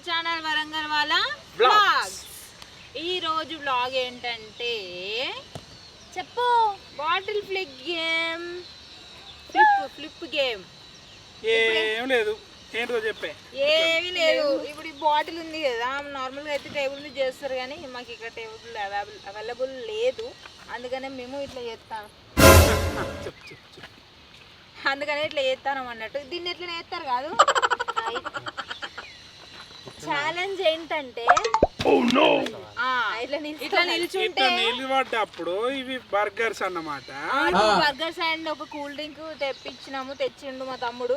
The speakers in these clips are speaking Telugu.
అవర్ ఛానల్ వరంగల్ వాళ్ళ బ్లాగ్స్ ఈ రోజు బ్లాగ్ ఏంటంటే చెప్పు bottle flip game flip flip game ఏం లేదు. ఏంటో చెప్పే. ఏమీ లేదు. ఇప్పుడు ఈ బాటిల్ ఉంది కదా నార్మల్గా అయితే టేబుల్ మీద చేస్తారు కానీ మాకు ఇక్కడ టేబుల్ అవైలబుల్ అవైలబుల్ లేదు. అందుకనే మేము ఇట్లా చేస్తాం. అందుకనే ఇట్లా చేస్తాను అన్నట్టు. దీన్ని ఎట్లా చేస్తారు కాదు? ఛాలెంజ్ ఏంటంటే ఆ, ఇట్లా నిల్- ఇట్లా నిల్చుంటే ఇట్లా నిలబడ్డప్పుడు ఇవి బర్గర్స్ అన్నమాట. బర్గర్స్ అండ్ ఒక కూల్ డ్రింక్ తెప్పించినాము తెచ్చిండు మా తమ్ముడు.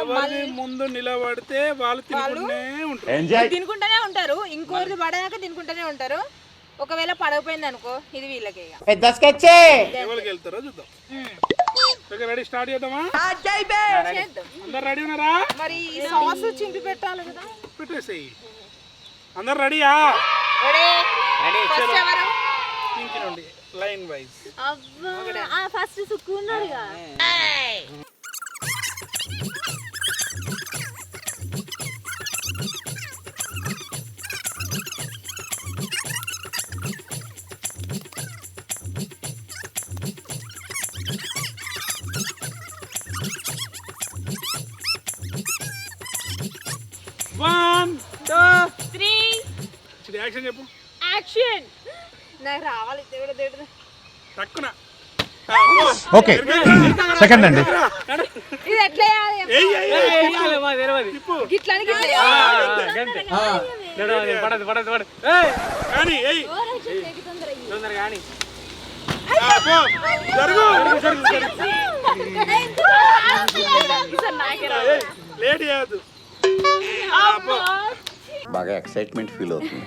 ఎవరి ముందు నిలబడితే వాళ్ళు తినుకుంటూనే ఉంటారు. తినుకుంటూనే ఉంటారు. ఇంకోరిది పడదాకా తినుకుంటూనే ఉంటారు. ఒకవేళ పడకపోయింది అనుకో ఇది వీళ్ళకే ఇక. ఎవరికి వెళ్తారో చూద్దాం. రెడీ స్టార్ట్ చేద్దామా. అందరు రెడీ ఉన్నారా? మరి ఈ సాస్ చింపి పెట్టాలి కదా. పెట్టేసేయి అందరు రెడీయా? ఫస్ట్ ఎవరు? ఇంటి నుండి లైన్ వైజ్. అబ్బా ఫస్ట్ సుక్కున్నాడుగా యాక్షన్ చెప్పు యాక్షన్ నాకు రావాలి దేవుడు దేవుడు తక్కువ ఓకే సెకండ్ అండి ఇది ఎట్లా గిట్లని గిట్ల చేయాలి. కానీ తొందరగా. ఏయ్, లేట్ చేయద్దు బాగా ఎక్సైట్మెంట్ ఫీల్ అవుతుంది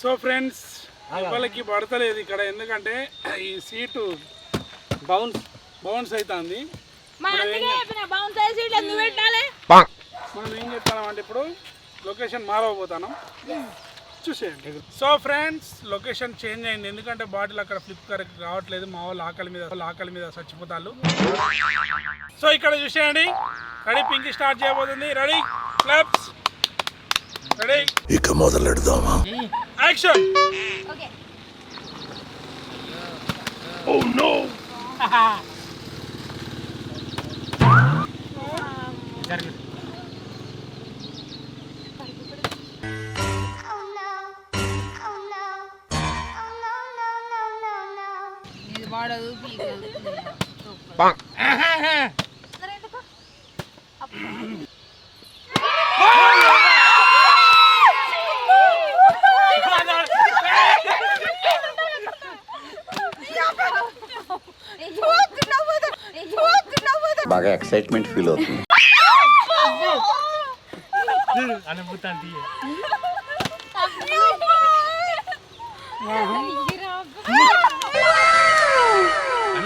సో ఫ్రెండ్స్ వాళ్ళకి పడతలేదు ఇక్కడ. ఎందుకంటే ఈ సీటు బౌన్స్ బౌన్స్ అవుతుంది మనం ఏం చెప్తామంటే ఇప్పుడు లొకేషన్ మారవబోతాను చూసేయండి. సో ఫ్రెండ్స్ లొకేషన్ చేంజ్ అయింది. ఎందుకంటే బాటిల్ అక్కడ ఫ్లిప్ కరెక్ట్ రావట్లేదు. మా వాళ్ళు ఆకలి మీద వాళ్ళ ఆకలి మీద చచ్చిపోతారు సో ఇక్కడ చూసేయండి. రెడీ పింక్ స్టార్ట్ చేయబోతుంది. Ready clubs ready. ఇక మొదలెడదామా? యాక్షన్. ఓకే. ఇది వాడదు పీకదు బాగా ఎక్సైట్మెంట్ ఫీల్ అవుతుంది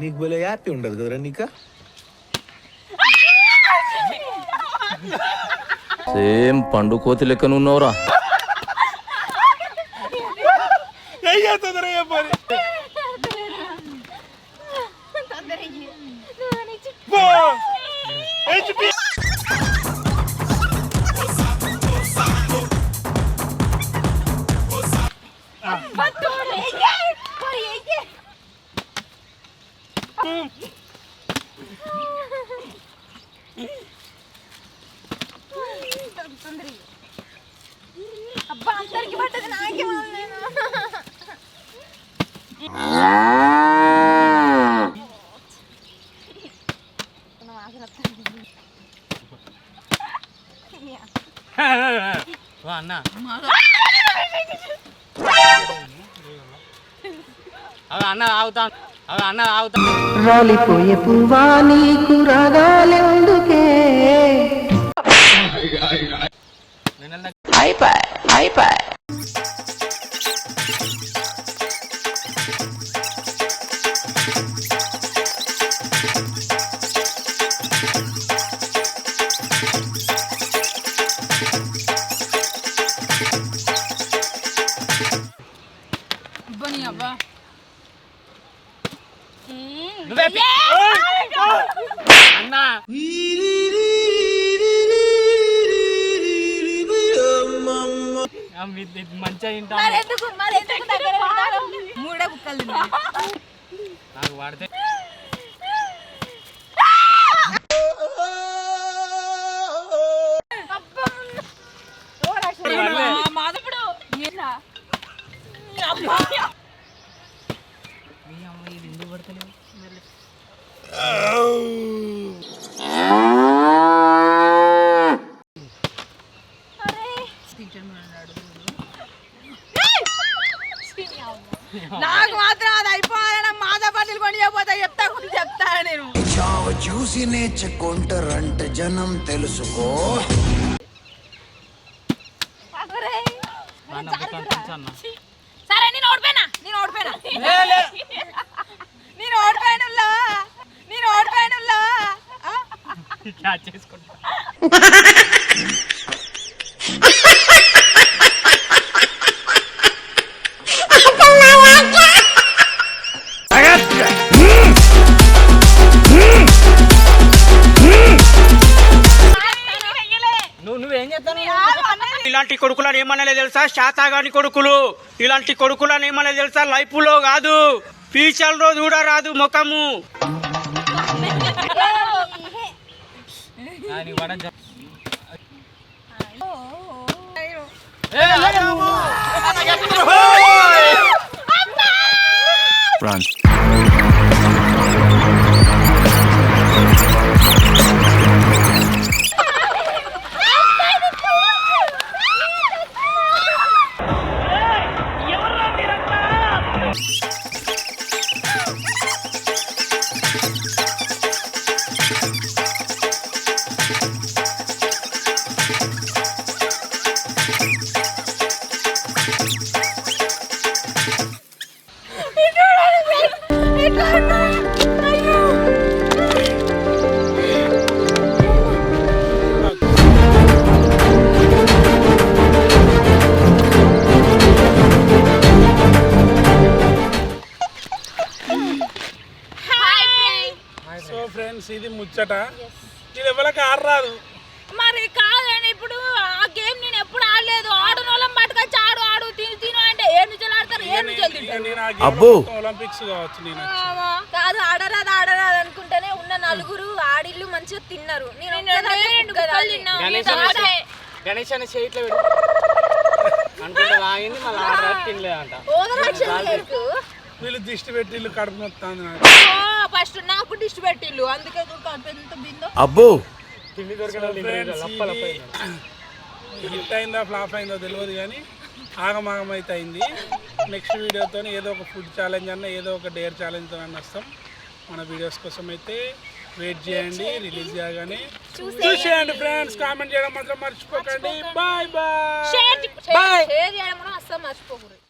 నీకు భలే హ్యాపీ ఉండదు కదరా నీకా? సేమ్ పండు కోతి లెక్కనున్నవరా. అందరికి పట్టదు నాకే అన్న అన్న ఆగుతాను అవి అన్న ఆగుతాను రాలిపోయే పువ్వా నీకు రాగాలెందుకే? నువ్వే మంచిగా తింటా ఎందుకు మరి ఎందుకు దగ్గర పెట్టారు? మూడే బుక్కలు. నాకు వాడితే మాధవుడు ఏంలా? అబ్బా. నాకు మాత్రం అది అయిపోవాలని మాదా పట్టిలు కొని చెప్పితే చెప్తా కొని చెప్తా నేను. చావు చూసి నేర్చుకుంటారంటే జనం తెలుసుకో. సరే నేను ఓడిపోయినా? నేను ఓడిపోయినా? నేను ఓడిపోయినుల్లా? నేను ఓడిపోయినుల్లా? చేసుకుంటా. ఇలాంటి కొడుకులను ఏమన్నా తెలుసా? శాతాగాని కొడుకులు. ఇలాంటి కొడుకులను ఏమన్నా తెలుసా? లైఫ్లో కాదు. ఫ్యూచర్లో కూడా రాదు ముఖము. నీకు సో ఫ్రెండ్స్ ఇది ముచ్చట. ఇది ఎవరికి ఆరు రాదు మరి కాదండి ఇప్పుడు ఆ గేమ్ నేను ఎప్పుడు ఆడలేదు. ఆడు నోలం పట్టుకొచ్చి ఆడు ఆడు తిను తిను అంటే ఏ నుంచి ఆడతారు? ఏ నేను game అబ్బో. ఒలింపిక్స్ కావచ్చు నేను కాదు ఆడరాదు ఆడరాదు అనుకుంటేనే ఉన్న నలుగురు ఆడిల్లు మంచిగా తిన్నారు. నేను గణేష్ అన్న గణేష్ అనే చేయిట్లో పెడు అనుకుంటే తాగింది మళ్ళీ ఆర్డర్ తినలేదంట. వీళ్ళు దిష్టి పెట్టి వీళ్ళు కడుపు మొత్తాంది నాకు. ఫస్ట్ నాకు డిస్ట్ పెట్టిల్లు. అందుకే ఎంత బిందో. అబ్బో! తిండి. హిట్ అయిందా ఫ్లాప్ అయిందో తెలియదు కానీ ఆగమాగం అయితే అయింది. నెక్స్ట్ వీడియోతో ఏదో ఒక ఫుడ్ ఛాలెంజ్ అన్న ఏదో ఒక డేర్ ఛాలెంజ్తో అన్న వస్తాం. మన వీడియోస్ కోసం అయితే వెయిట్ చేయండి రిలీజ్ చేయగానే చూసేయండి. ఫ్రెండ్స్ కామెంట్ చేయడం మాత్రం మర్చిపోకండి. బాయ్ బాయ్ షేర్ షేర్ చేయడం కూడా అస్సలు మర్చిపోకూడదు.